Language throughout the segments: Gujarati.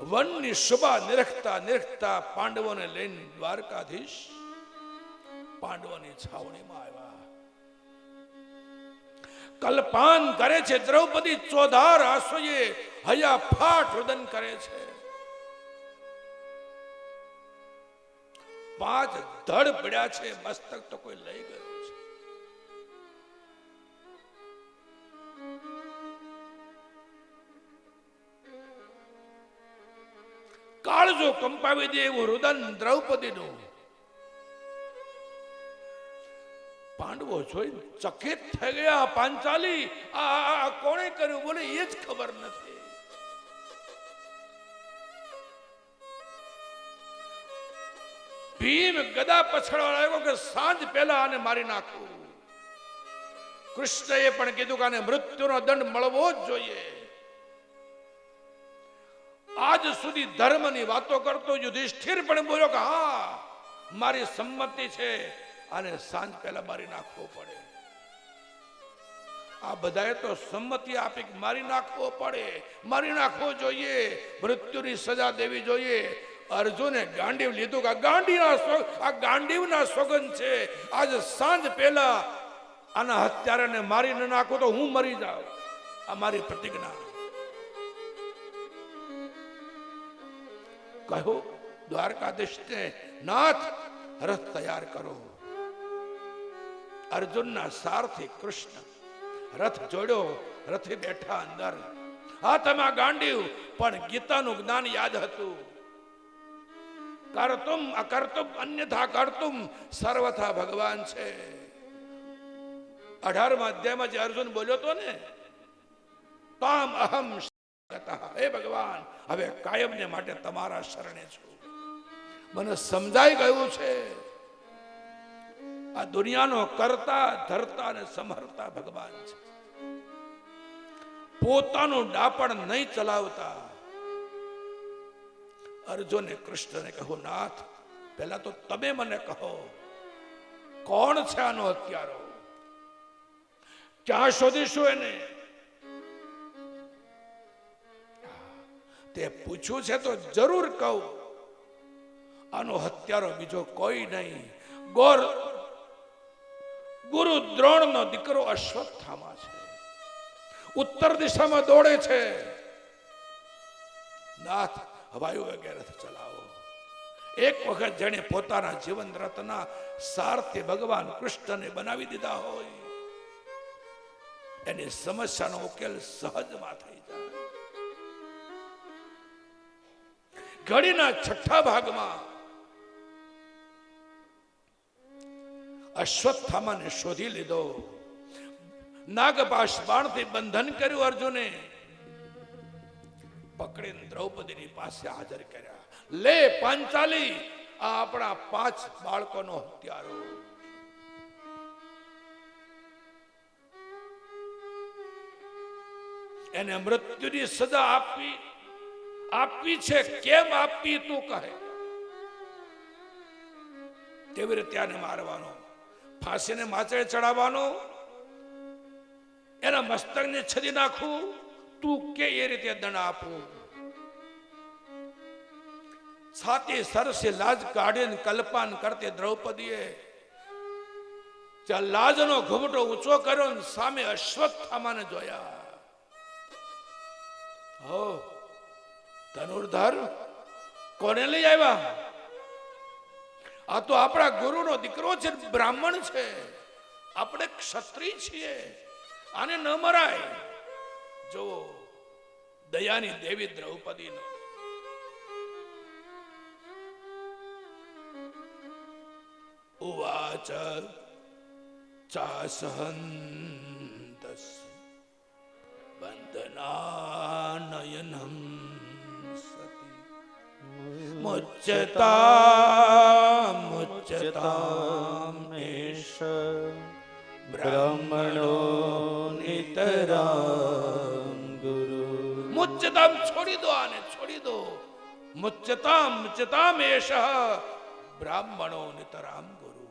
વનની શોભા નિરખતા નિરખતા પાંડવોને લઈને દ્વારકાધીશ પાંડવોની છાવણીમાં આવ્યા. કલ્પાન કરે છે, દ્રૌપદી ચોધાર આંસુએ હયા ફાટ રુદન કરે છે. પાંચ ધડ પડ્યા છે, મસ્તક તો કોઈ લઈ ગયું. કાળજો કંપાવી દે એવું રુદન દ્રૌપદીનું. પાંડવો જોઈ ચકિત થઈ ગયા, પાંચાલી આ કોણે કર્યું? બોલે, એ જ ખબર નથી. ભીમ ગદા પછડવા લાગ્યો કે, સાંજ પહેલા આને મારી નાખું. કૃષ્ણએ પણ કીધું કે આને મૃત્યુનો દંડ મળવો જ જોઈએ. આજ સુધી ધર્મની વાતો કરતો યુધિષ્ઠિર પણ બોલ્યો કે, હા, મારી સંમતિ છે આને સાંજ પહેલા મારી નાખવો પડે. આ બધાએ તો સંમતિ આપી મારી નાખવો પડે, મારી નાખવો જોઈએ, મૃત્યુની સજા દેવી જોઈએ. અર્જુને ગાંડીવ લીધું કે ગાંડીના આ ગાંડીવના સોગન છે. આજ સાંજ પહેલા આના હત્યારાને મારી ન નાખો તો હું મરી જાઉં. આ મારી પ્રતિજ્ઞા. કહ્યું, દ્વારકાધીશને નાથ રથ તૈયાર કરો. અર્જુનના સારથી કૃષ્ણ રથ જોડ્યો, રથે બેઠા અંદર. હાથમાં ગાંડ્યું, પણ ગીતાનું જ્ઞાન યાદ હતું. કરતુમ અકર્તુમ, અન્યથા કરતુમ, સર્વથા ભગવાન છે. અઢારમાં અધ્યાયમાં જે અર્જુન બોલ્યો તો ને તામ અહમ. હે ભગવાન, હવે કાયમને માટે તમારા શરણે છું. મને સમજાઈ ગયું છે. આ દુનિયાનો કરતા, ધરતા અને સમહરતા ભગવાન છે. પોતાનું ડાપણ નહીં ચલાવતા. અર્જુને કૃષ્ણને કહ્યું, નાથ, પહેલા તો તમે મને કહો, કોણ છે આનો અત્યારો ક્યાં શોધીશું એને? તે પૂછ્યું છે તો જરૂર કહું. આનો હત્યારો બીજો કોઈ નહીં. ગોર ગુરુ દ્રોણ નો દીકરો અશ્વત્થામા છે. ઉત્તર દિશામાં દોડે છે. નાથ હવાયુ વગેરે ચલાવો. એક વખત જેણે પોતાના જીવન રત્ના સારથી ભગવાન કૃષ્ણને બનાવી દીધા હોય. એની સમસ્યાનો ઉકેલ સહજમાં થઈ જાય. ઘડીના છઠ્ઠા ભાગમાં અશ્વત્થામાને શોધી લીધો. નાગપાશ બાણથી બંધન કર્યું અર્જુને. પકડીને દ્રૌપદીની પાસે હાજર કર્યા. લે પાંચાલી, આ આપણા પાંચ બાળકોનો હત્યારો. એને મૃત્યુની સજા આપવી આપવી છે, કેમ આપવી તું કહે? કેવી રીતે આને મારવાનો? ફાંસીને માચડે ચડાવવાનો? એના મસ્તકને છદી નાખવું? તું કે એ રીતે દંડ આપવું છાતી સરસે લાજ કાઢીને કલ્પાન કરતી દ્રૌપદીએ ત્યાં લાજનો ઘૂમટો ઊંચો કર્યો સામે અશ્વત્થામાને જોયા. હો ધનુર્ધર, કોને લઈ આવ્યા? આ તો આપણા ગુરુનો દીકરો છે, બ્રાહ્મણ છે. આપણે ક્ષત્રિય છીએ. આને ન મરાય. જો દયાની દેવી દ્રૌપદી ઉવાચ ચાસહંતસ. બંધનાનયનમ મેષ બ્રાહ્મણો નિતરામ ગુરુ મુચ્યતામ છોડી દો આને છોડી દો મુચ્યતામ મુચ્યતામ એષ બ્રાહ્મણો નિતરામ ગુરુ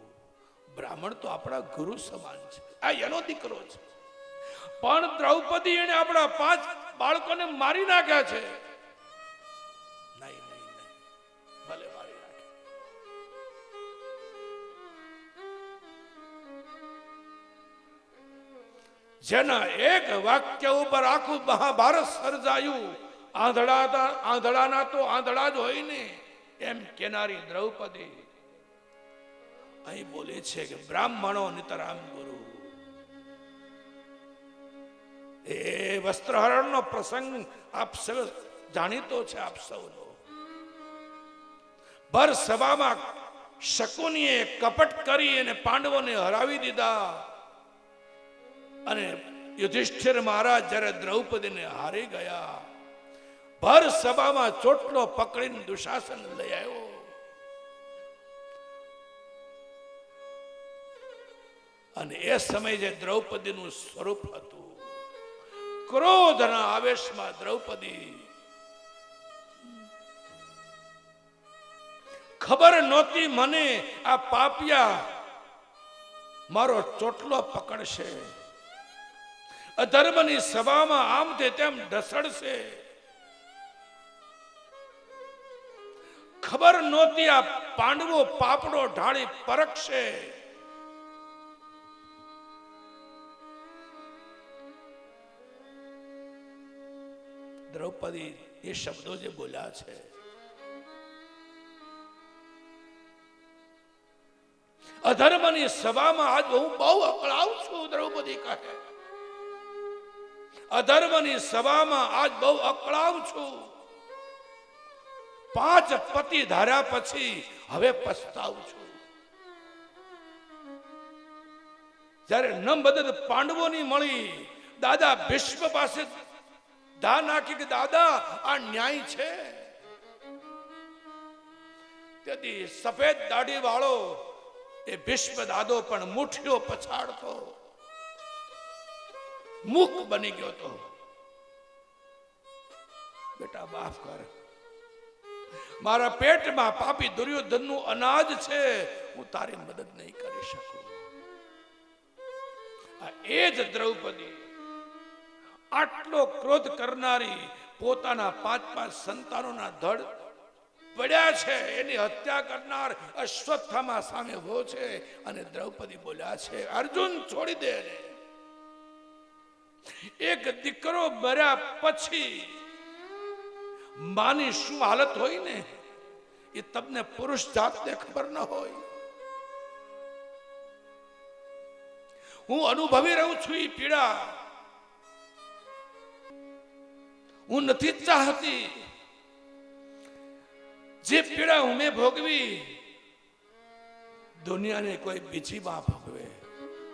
બ્રાહ્મણ તો આપણા ગુરુ સમાન છે આ એનો દીકરો છે પણ દ્રૌપદી એને આપણા પાંચ બાળકોને મારી નાખ્યા છે ભલે મારી નાખે જેના એક વાક્ય ઉપર આખું મહાભારત સર્જાયું. આંધળા આંધળાના તો આંધળા જ હોય ને. એમ કેનારી દ્રૌપદી અહીં બોલે છે કે, બ્રાહ્મણો નિતરામ ગુરુ. એ વસ્ત્રહરણનો પ્રસંગ આપ સૌ જાણીતો છે, આપ સૌનો. ભર સભામાં શકુનીએ કપટ કરી અને પાંડવોને હરાવી દીધા. અને યુધિષ્ઠિર મહારાજ જ્યારે દ્રૌપદીને હારી ગયા, ભર સભામાં ચોટલો પકડીને દુશાસન લઈ આવ્યો. અને એ સમયે જે દ્રૌપદીનું સ્વરૂપ હતું, ક્રોધના આવેશમાં દ્રૌપદી ખબર નહોતી મને આ પાપિયા મારો ચોટલો પકડશે. અધર્મની સભામાં આમ તે તેમ ઢસડશે. ખબર નહોતી આ પાંડવો પાપડો ઢાળી પરખશે. દ્રૌપદી એ શબ્દો જે બોલ્યા છે અધર્મની સભામાં આજ હું બહુ અકળાવ છું, દ્રૌપદી કહે. અધર્મની સભામાં આજ બહુ અકળાવ છું. પાંચ પતિ ધાર્યા પછી હવે પસ્તાવ છું. જ્યારે ન પાંડવોની મળી, દાદા ભીષ્મ પાસે ધા નાખી કે, દાદા, આ ન્યાય છે. તેથી સફેદ દાઢી વાળો એ ભીષ્મ દાદો પણ મુઠ્યો પછાડતો. મુખ બની ગયો તો. બેટા, માફ કર. મારા પેટમાં પાપી દુર્યોધનનું અનાજ છે. હું તારી મદદ નહીં કરી શકું. આ એ જ દ્રૌપદી આટલો ક્રોધ કરનારી પોતાના પાંચ પાંચ સંતાનોના ધડ પડ્યા છે. એની હત્યા કરનાર અશ્વત્થામા સામે હો છે અને દ્રૌપદી બોલ્યા છે, અર્જુન, છોડી દે એક દીકરો મર્યા પછી માની શું હાલત હોય ને, એ તમને પુરુષ જાતને ખબર ન હોય. હું અનુભવી રહું છું એ પીડા. હું નથી ચાહતી જે પીડા ઉમે ભોગવી દુનિયાને કોઈ બીજી બાપ